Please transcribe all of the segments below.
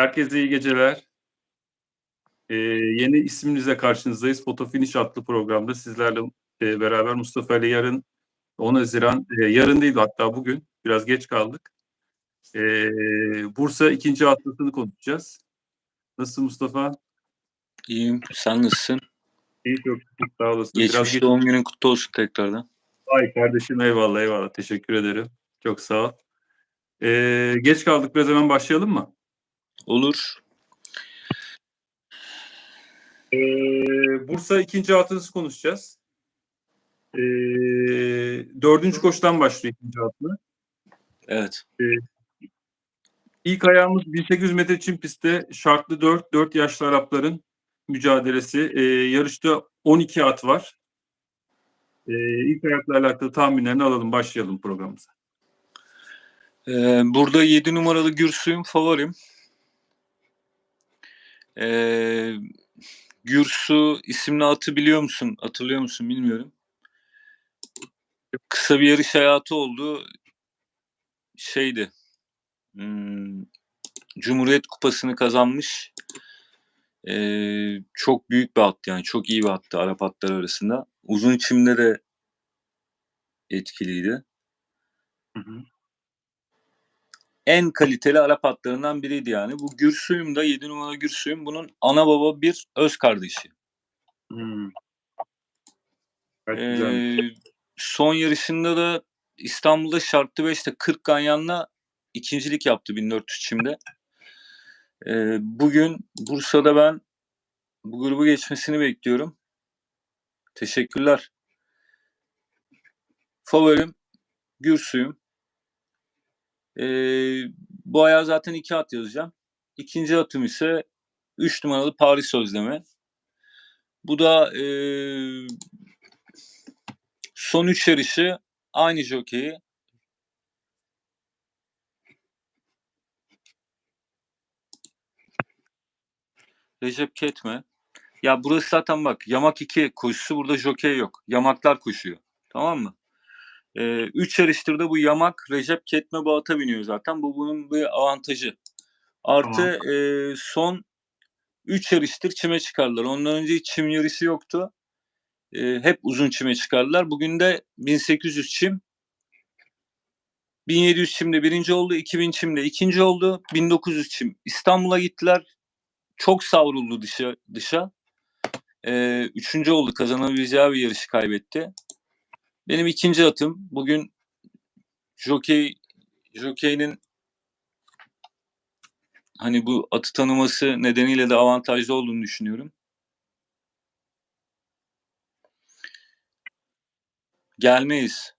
Herkese iyi geceler. Eee, yeni isimimizle karşınızdayız. Foto Finish adlı programda sizlerle, eee, beraber Mustafa ile yarın 10 Haziran, eee, yarın değil hatta bugün, biraz geç kaldık. Eee, Bursa 2. haftasını konuşacağız. Nasılsın Mustafa? İyiyim. Sen nasılsın? İyi, çok. Sağ olasın. Biraz Geçmiş geç doğum günün kutlu olsun tekrardan. Ay kardeşim eyvallah, eyvallah. Teşekkür ederim. Çok sağ ol. Eee, geç kaldık. Biraz hemen başlayalım mı? Olur. Eee, Bursa 2. haftası konuşacağız. Eee 4. koşudan başlıyor 2. hafta. Evet. Eee, ilk ayağımız 1800 metre çim pistte şartlı 4, 4 yaşlı Arapların mücadelesi. Eee, yarışta 12 at var. Eee, ilk ayakla alakalı tahminlerini alalım. Başlayalım programımıza. Eee, burada 7 numaralı Gürsü'yüm favorim. Eee, Gürsu isimli atı biliyor musun? Hatırlıyor musun bilmiyorum. Kısa bir yarış hayatı oldu. Şeydi. Hmm, Cumhuriyet Kupası'nı kazanmış. Eee, çok büyük bir at yani. Çok iyi bir attı Arap atları arasında. Uzun çimde de etkiliydi. Hı hı. En kaliteli Arap atlarından biriydi yani. Bu Gürsü'yüm da 7 numaralı Gürsü'yüm. Bunun ana baba bir öz kardeşi. Güzelmiş. Eee, son yarışında da İstanbul'da şartlı 5'te 40 ganyanla ikincilik yaptı 1400 çimde. Eee, bugün Bursa'da ben bu grubu geçmesini bekliyorum. Teşekkürler. Favorim Gürsü'yüm. Eee, bu ayağa zaten 2 at yazacağım. İkinci atım ise 3 numaralı Paris Sözleme. Bu da eee, son 3 yarışı aynı jokeyi Recep Ketme. Ya burası zaten bak yamak 2 koşusu burada jokey yok. Yamaklar koşuyor. Tamam mı? 3 yarıştır da bu yamak Recep Ketme bu ata biniyor zaten. Bu bunun bir avantajı. Artı Tamam. eee, son 3 yarıştır çime çıkardılar. Ondan önce hiç çim yarışı yoktu. Eee, hep uzun çime çıkardılar. Bugün de 1800 çim 1700 çimde birinci oldu. 2000 çimde ikinci oldu. 1900 çim İstanbul'a gittiler. Çok savruldu dışa. dışa. Eee, üçüncü oldu. Kazanabileceği bir yarışı kaybetti. Benim ikinci atım. Bugün jokey jokey'nin hani bu atı tanıması nedeniyle de avantajlı olduğunu düşünüyorum. Gelmeyiz.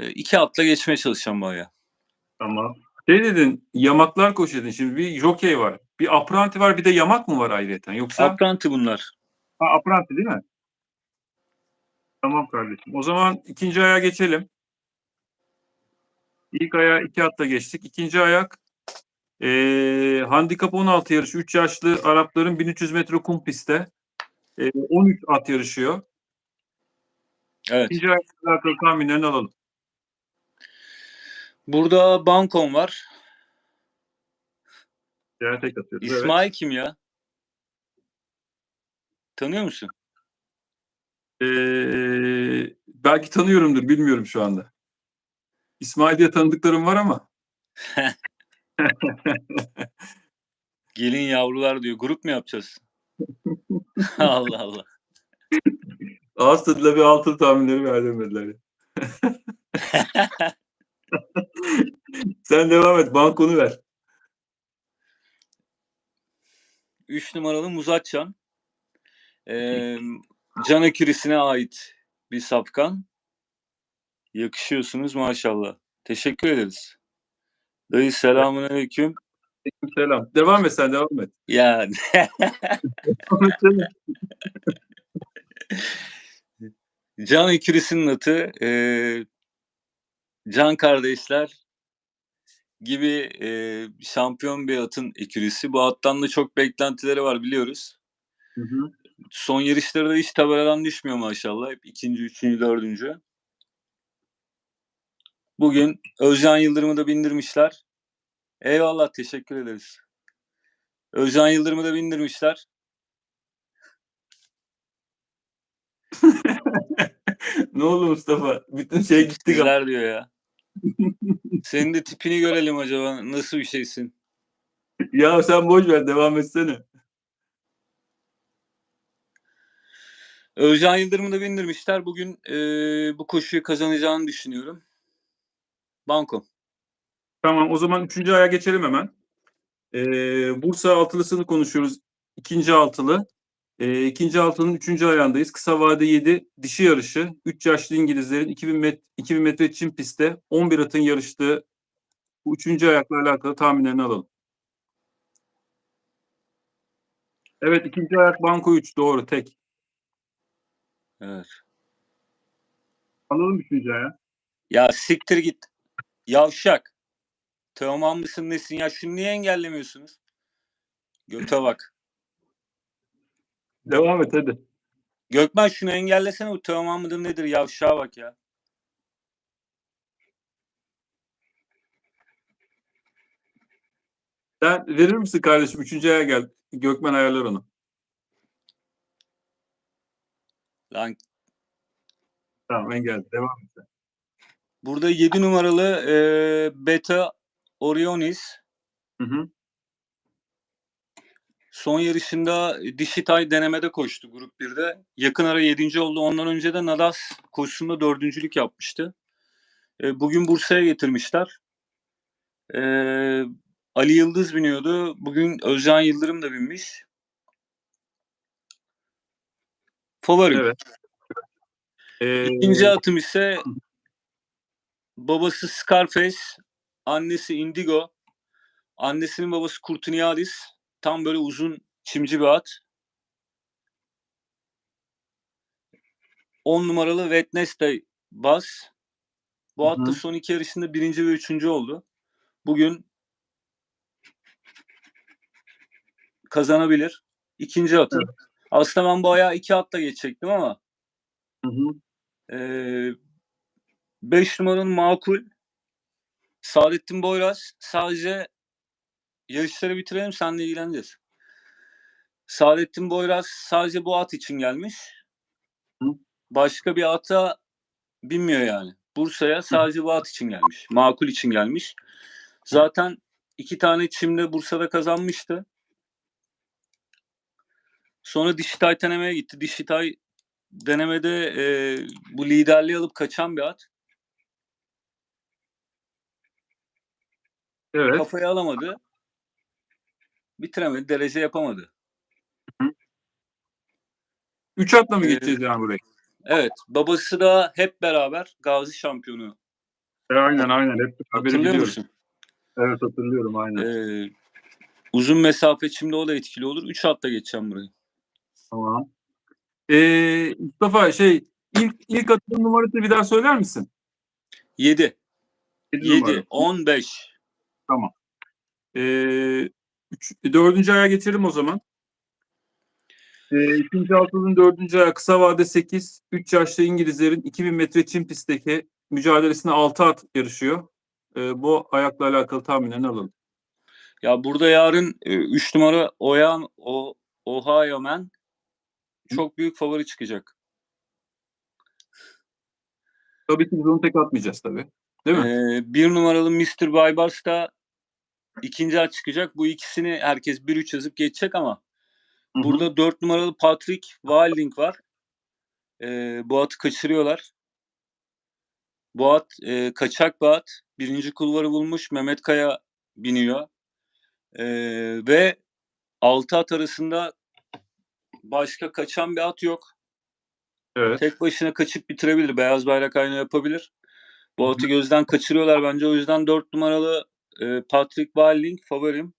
Eee, 2 atla geçmeye çalışacağım bu ayağı. Tamam. Şey dedin, yamaklar koşuyor dedin. Şimdi bir jokey var. Bir apranti var, bir de yamak mı var ayrıyeten? Yoksa Apranti bunlar. Ha, apranti değil mi? Tamam kardeşim. O zaman ikinci ayağa geçelim. İlk ayağa 2 atla geçtik. İkinci ayak eee handikap 16 yarışı. 3 yaşlı Arapların 1300 metre kum pistte. Eee 13 at yarışıyor. Evet. İkinci ayakla alakalı tahminlerini alalım. Burada Bankon var. Yere tek atıyoruz. Evet. İsmail kim ya? Tanıyor musun? Eee, belki tanıyorumdur, bilmiyorum şu anda. İsmail diye tanıdıklarım var ama. Gelin yavrular diyor. Grup mu yapacağız? Allah Allah. Ağız tadıyla bir altın tahminleri verdim dediler. Sen devam et. Bankonu ver. 3 numaralı Muzatcan. Eee can ekürisine ait bir safkan. Yakışıyorsunuz maşallah. Teşekkür ederiz. Dayı selamünaleyküm. Selam. Devam et sen devam et. Ya Devam etsene. Can ekürisinin atı eee, Can kardeşler gibi eee, şampiyon bir atın ekürisi. Bu attan da çok beklentileri var biliyoruz. Hı hı. Son yarışlarda hiç tabeladan düşmüyor maşallah. Hep ikinci, üçüncü, dördüncü. Bugün Özcan Yıldırım'ı da bindirmişler. Eyvallah teşekkür ederiz. Özcan Yıldırım'ı da bindirmişler. ne oldu Mustafa? Bütün şey gitti. Güzel diyor ya. Senin de tipini görelim acaba nasıl bir şeysin. Ya sen boş ver devam etsene. Özcan Yıldırım'ı da bindirmişler. Bugün eee, bu koşuyu kazanacağını düşünüyorum. Banko. Tamam o zaman üçüncü aya geçelim hemen. Ee, Bursa altılısını konuşuyoruz. İkinci altılı. Ee, ikinci altının üçüncü ayağındayız. Kısa vade 7 dişi yarışı. 3 yaşlı İngilizlerin 2000 metre, 2000 metre çim pistte 11 atın yarıştığı bu üçüncü ayakla alakalı tahminlerini alalım. Evet ikinci ayak banko 3 doğru tek. Evet. Alalım üçüncü ayağı. Ya siktir git. Yavşak. Teoman mısın nesin ya? Şunu niye engellemiyorsunuz? Göte bak. Devam et hadi. Gökmen şunu engellesene bu Teoman mıdır nedir? Yavşağa bak ya. Sen verir misin kardeşim? Üçüncü aya gel. Gökmen ayarlar onu. Lan Tamam engel. Devam et. burada 7 numaralı eee, Beta Orionis Hı hı. Son yarışında dişi tay denemede koştu grup 1'de. Yakın ara 7. oldu. Ondan önce de Nadas koşusunda dördüncülük yapmıştı. E, bugün Bursa'ya getirmişler. E, Ali Yıldız biniyordu. Bugün Özcan Yıldırım da binmiş. Favorim. Evet. Ee, İkinci atım ise babası Scarface, annesi Indigo, annesinin babası Kurtuniadis. Tam böyle uzun çimci bir at. 10 numaralı Wednesday Bas. Bu Hı at da hı. son iki yarışında birinci ve üçüncü oldu. Bugün kazanabilir. İkinci atım. Aslında ben bu ayağı iki atla geçecektim ama Hı hı. 5 numaranın makul. Saadettin Boyraz sadece yarışları bitirelim seninle ilgileneceğiz. Saadettin Boyraz sadece bu at için gelmiş. Hı. Başka bir ata binmiyor yani. Bursa'ya sadece bu at için gelmiş. Makul için gelmiş. Zaten iki tane çimde Bursa'da kazanmıştı. Sonra Dişitay denemeye gitti. Dişitay denemede e, bu liderliği alıp kaçan bir at. Evet. Kafayı alamadı. Bitiremedi. Derece yapamadı. Üç atla mı Ee, geçeceğiz yani burayı? Evet. Babası da hep beraber Gazi şampiyonu. E, aynen aynen. Hep haberi Hatırlıyor musun? Evet hatırlıyorum aynen. Ee, uzun mesafe şimdi o da etkili olur. Üç atla geçeceğim burayı. Tamam. Ee, Mustafa şey ilk ilk atılım numarası bir daha söyler misin? 7, Yedi numara. 7, 15. Ee, üç, dördüncü aya geçelim o zaman. Ee, ikinci altının dördüncü ayağı kısa vade 8. 3 yaşlı İngilizlerin 2000 metre çim pistteki mücadelesine 6 at yarışıyor. Ee, bu ayakla alakalı tahminlerini alalım. Ya burada yarın 3 numara Oyan o Ohio Man çok büyük favori çıkacak. Tabii ki biz onu tek atmayacağız tabii. Değil mi? Ee, bir numaralı Mr. Baybars da ikinci at çıkacak. Bu ikisini herkes 1-3 yazıp geçecek ama Hı hı. burada 4 numaralı Patrick Wilding var. Ee, bu atı kaçırıyorlar. Bu at e, kaçak bir at. Birinci kulvarı bulmuş. Mehmet Kaya biniyor. Ee, ve 6 at arasında başka kaçan bir at yok. Evet. Tek başına kaçıp bitirebilir. Beyaz bayrak aynı yapabilir. Bu atı gözden kaçırıyorlar bence. O yüzden 4 numaralı e, Patrick Wilding favorim.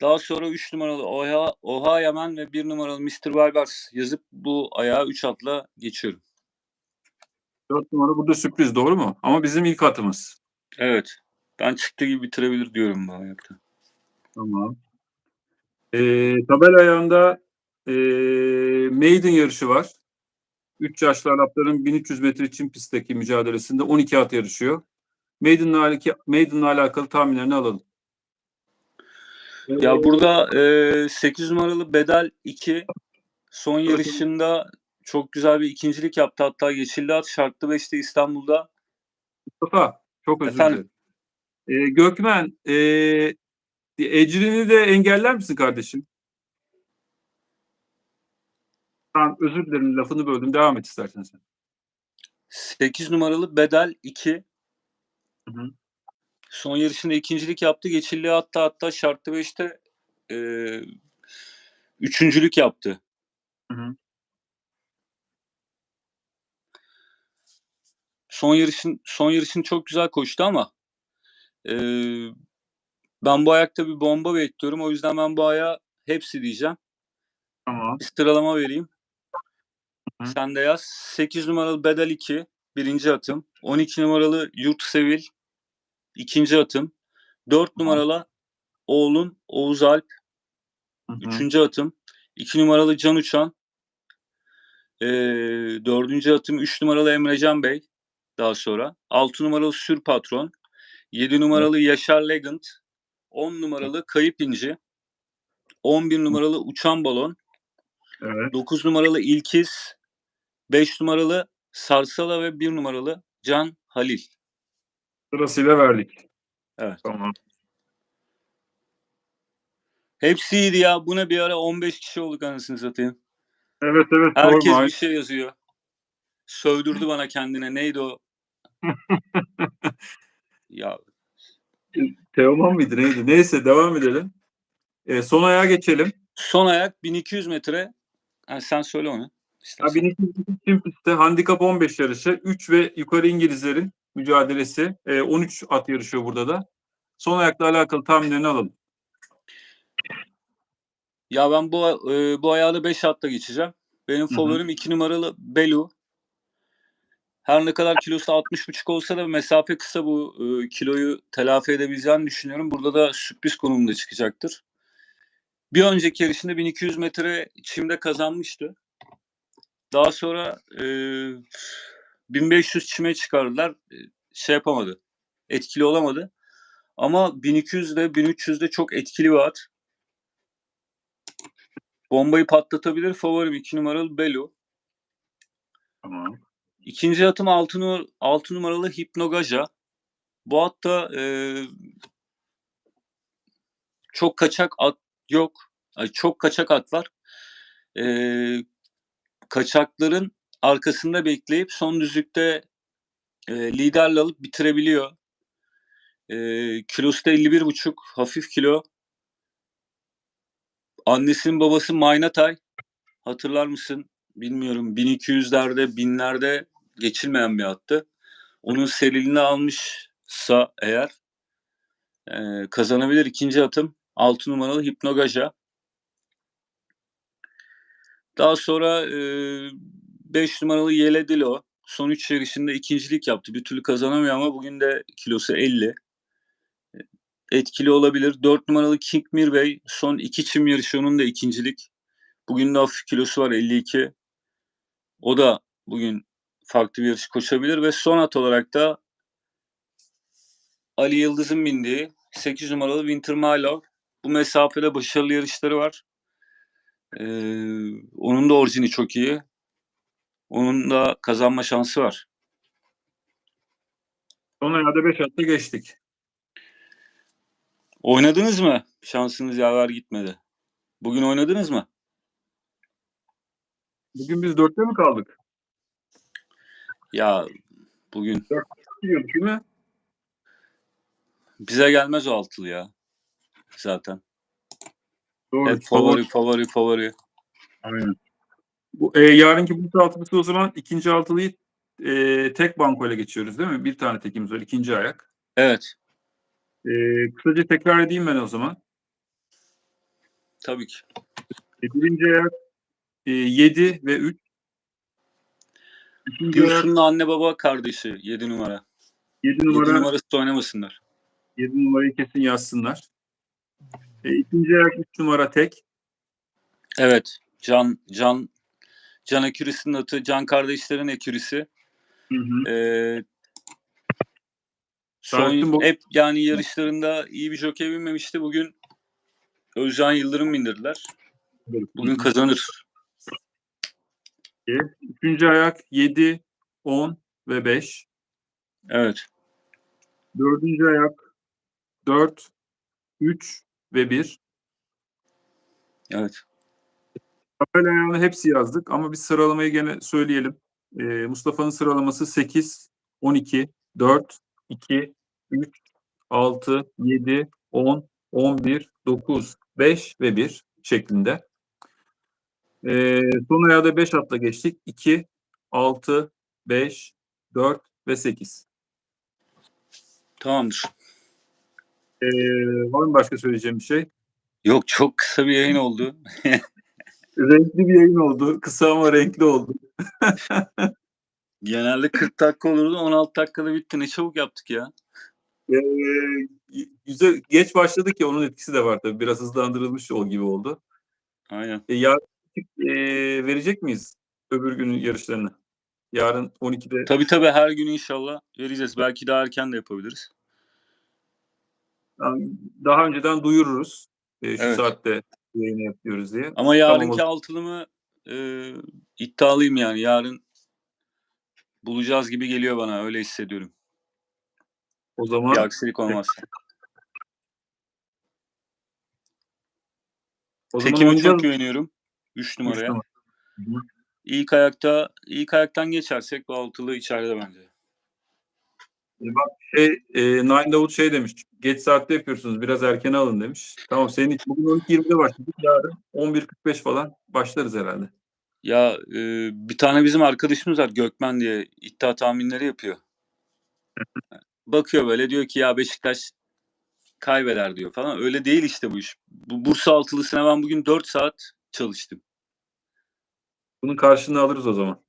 Daha sonra 3 numaralı Oha, Oha Yaman ve 1 numaralı Mr. Valbars yazıp bu ayağı 3 atla geçiyorum. 4 numara burada sürpriz doğru mu? Ama bizim ilk atımız. Evet. Ben çıktı gibi bitirebilir diyorum bu ayakta. Tamam. Ee, tabel ayağında ee, maiden yarışı var. 3 yaşlı Arapların 1300 metre çim pistteki mücadelesinde 12 at yarışıyor. Maiden'la, Maiden'la alakalı tahminlerini alalım. Ya burada e, 8 numaralı Bedel 2 son yarışında çok güzel bir ikincilik yaptı. Hatta Yeşilli At şartlı 5'te İstanbul'da. Mustafa çok özür dilerim. Ee, Gökmen e, Ecrin'i de engeller misin kardeşim? Tamam özür dilerim lafını böldüm. Devam et istersen sen. 8 numaralı Bedel 2 Hı hı. son yarışında ikincilik yaptı. Yeşilli At'ta hatta şartlı 5'te e, üçüncülük yaptı. Hı hı. Son yarışın son yarışını çok güzel koştu ama e, ben bu ayakta bir bomba bekliyorum. O yüzden ben bu ayağa hepsi diyeceğim. Tamam. Bir sıralama vereyim. Hı. Sen de yaz. 8 numaralı Bedel 2 birinci atım. 12 numaralı Yurt Sevil ikinci atım. 4 Tamam. numaralı Oğlun Oğuz Alp üçüncü atım. 2 numaralı Can Uçan. Ee, dördüncü atım 3 numaralı Emrecan Bey daha sonra. 6 numaralı Sür Patron. 7 numaralı Yaşar Legend. 10 numaralı Kayıp İnci. 11 numaralı Uçan Balon. Evet. 9 numaralı İlkiz, 5 numaralı Sarsala ve 1 numaralı Can Halil. Sırasıyla verdik. Evet. Tamam. Hepsi iyiydi ya. Bu ne bir ara 15 kişi olduk anasını satayım. Evet evet Herkes sorma. bir şey yazıyor. Sövdürdü bana kendine. Neydi o? ya Teoman mıydı neydi? Neyse devam edelim. Ee, son ayağa geçelim. son ayak 1200 metre. Ha, sen söyle onu. İstersen. 1200 çim pistte handikap 15 yarışı. 3 ve yukarı İngilizlerin mücadelesi. Ee, 13 at yarışıyor burada da. Son ayakla alakalı tahminlerini alalım. Ya ben bu e, bu ayağı da 5 atla geçeceğim. Benim favorim 2 numaralı Belu. Her ne kadar kilosu 60,5 olsa da mesafe kısa bu e, kiloyu telafi edebileceğini düşünüyorum. Burada da sürpriz konumda çıkacaktır. Bir önceki yarışında 1200 metre çimde kazanmıştı. Daha sonra e, 1500 çime çıkardılar. E, şey yapamadı. Etkili olamadı. Ama 1200'de 1300'de çok etkili bir at. Bombayı patlatabilir. Favorim 2 numaralı Belu. Tamam. İkinci atım 6 numara, altı numaralı Hipnogaja. Bu atta e, çok kaçak at yok. Ay, çok kaçak at var. E, kaçakların arkasında bekleyip son düzlükte e, liderle alıp bitirebiliyor. E, kilosu da 51,5 hafif kilo. Annesinin babası Maynatay. Hatırlar mısın? Bilmiyorum. 1200'lerde, binlerde geçilmeyen bir attı. Onun serilini almışsa eğer e, kazanabilir ikinci atım. 6 numaralı Hipnogaja. Daha sonra 5 numaralı Yeledilo. Son 3 yarışında ikincilik yaptı. Bir türlü kazanamıyor ama bugün de kilosu 50. E, Etkili olabilir. 4 numaralı King Mir Bey. Son 2 çim yarışı onun da ikincilik. Bugün de hafif kilosu var 52. O da bugün farklı bir yarış koşabilir ve son at olarak da Ali Yıldız'ın bindiği 8 numaralı Winter Milo. Bu mesafede başarılı yarışları var. Ee, onun da orijini çok iyi. Onun da kazanma şansı var. Son ayağa da 5 atla geçtik. Oynadınız mı? Şansınız yaver gitmedi. Bugün oynadınız mı? Bugün biz 4'te mi kaldık? Ya bugün değil mi? bize gelmez o altılı ya. Zaten. Doğru. Hep favori favori favori. Aynen. Bu, e, yarınki bu altılısı o zaman ikinci altılıyı e, tek banko ile geçiyoruz değil mi? Bir tane tekimiz var. ikinci ayak. Evet. E, kısaca tekrar edeyim ben o zaman. Tabii ki. E, birinci ayak e, 7 ve 3. İkinci Gülsün'ün anne baba kardeşi 7 numara. 7 7 numara. numarası oynamasınlar. 7 numarayı kesin yazsınlar. E, ikinci ayak 3 numara tek. Evet. Can Can Can Ekürisi'nin atı, Can kardeşlerin ekürisi. Hı hı. Saadettin son, bu- hep yani yarışlarında iyi bir jokey binmemişti. Bugün Özcan Yıldırım bindirdiler. Bugün kazanır. Üçüncü ayak 7, 10 ve 5. Evet. Dördüncü ayak 4, 3 ve 1. Evet. Tabela ayağını hepsi yazdık ama biz sıralamayı gene söyleyelim. Ee, Mustafa'nın sıralaması 8, 12, 4, 2, 3, 6, 7, 10, 11, 9, 5 ve 1 şeklinde. Ee, son ayağı da 5 atla geçtik. 2, 6, 5, 4 ve 8. Tamamdır. Ee, var mı başka söyleyeceğim bir şey? Yok çok kısa bir yayın oldu. Renkli bir yayın oldu. Kısa ama renkli oldu. Genelde 40 dakika olurdu. 16 dakikada bitti. Ne çabuk yaptık ya. Ee, güzel geç başladık ya onun etkisi de var tabii. Biraz hızlandırılmış o gibi oldu. Aynen. E, yarın e, verecek miyiz öbür günün yarışlarını? Yarın 12'de Tabii tabii her gün inşallah vereceğiz. Belki daha erken de yapabiliriz. Yani daha önceden duyururuz. E, şu Evet. saatte yayını yapıyoruz diye. Ama yarınki Tamam. altılımı e, iddialıyım yani. Yarın bulacağız gibi geliyor bana. Öyle hissediyorum. O Bir zaman aksilik olmazsa. o zaman Tekime çok güveniyorum. 3 Üç numaraya. numara. Hı hı. İlk ayakta ilk ayaktan geçersek bu altılı içeride bence. Şey, e, Nine Davut şey demiş. Geç saatte yapıyorsunuz. Biraz erken alın demiş. Tamam senin için bugün 12.20'de başladık. Yarın 11.45 falan başlarız herhalde. Ya e, bir tane bizim arkadaşımız var Gökmen diye iddia tahminleri yapıyor. Bakıyor böyle diyor ki ya Beşiktaş kaybeder diyor falan. Öyle değil işte bu iş. Bu Bursa altılısına ben bugün 4 saat çalıştım. Bunun karşılığını alırız o zaman.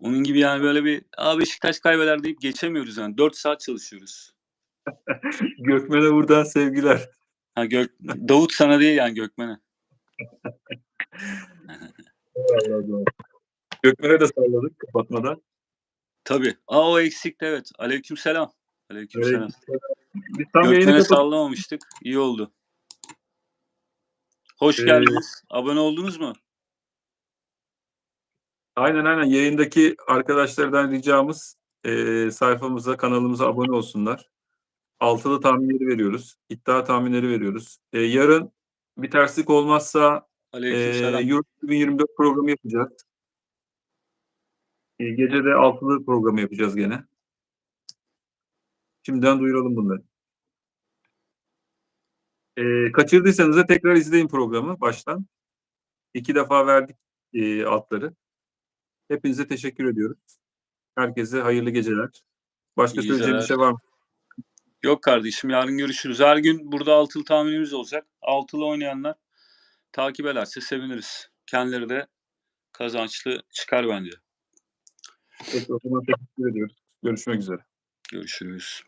Onun gibi yani böyle bir Aa, Beşiktaş kaybeder deyip geçemiyoruz yani. 4 saat çalışıyoruz. Gökmen'e buradan sevgiler. Ha Gök Davut sana değil yani Gökmen'e. Gökmen'e de salladık kapatmadan. Tabii. Aa o eksikti evet. Aleykümselam. Aleykümselam. Evet. Biz tam yayını Gökmen'e sallamamıştık. İyi oldu. Hoş Ee, geldiniz. Abone oldunuz mu? Aynen aynen yayındaki arkadaşlardan ricamız e, sayfamıza kanalımıza abone olsunlar. Altılı tahminleri veriyoruz. iddia tahminleri veriyoruz. E, yarın bir terslik olmazsa e. Euro 2024 programı yapacağız. E, gece de altılı programı yapacağız gene. Şimdiden duyuralım bunları. E, kaçırdıysanız da tekrar izleyin programı baştan. İki defa verdik e, altları. Hepinize teşekkür ediyoruz. Herkese hayırlı geceler. Başka İyi söyleyeceğim bir şey var mı? Yok kardeşim yarın görüşürüz. Her gün burada altılı tahminimiz olacak. Altılı oynayanlar takip ederse seviniriz. Kendileri de kazançlı çıkar bence. Peki, o zaman teşekkür ediyoruz. Görüşmek üzere. Görüşürüz.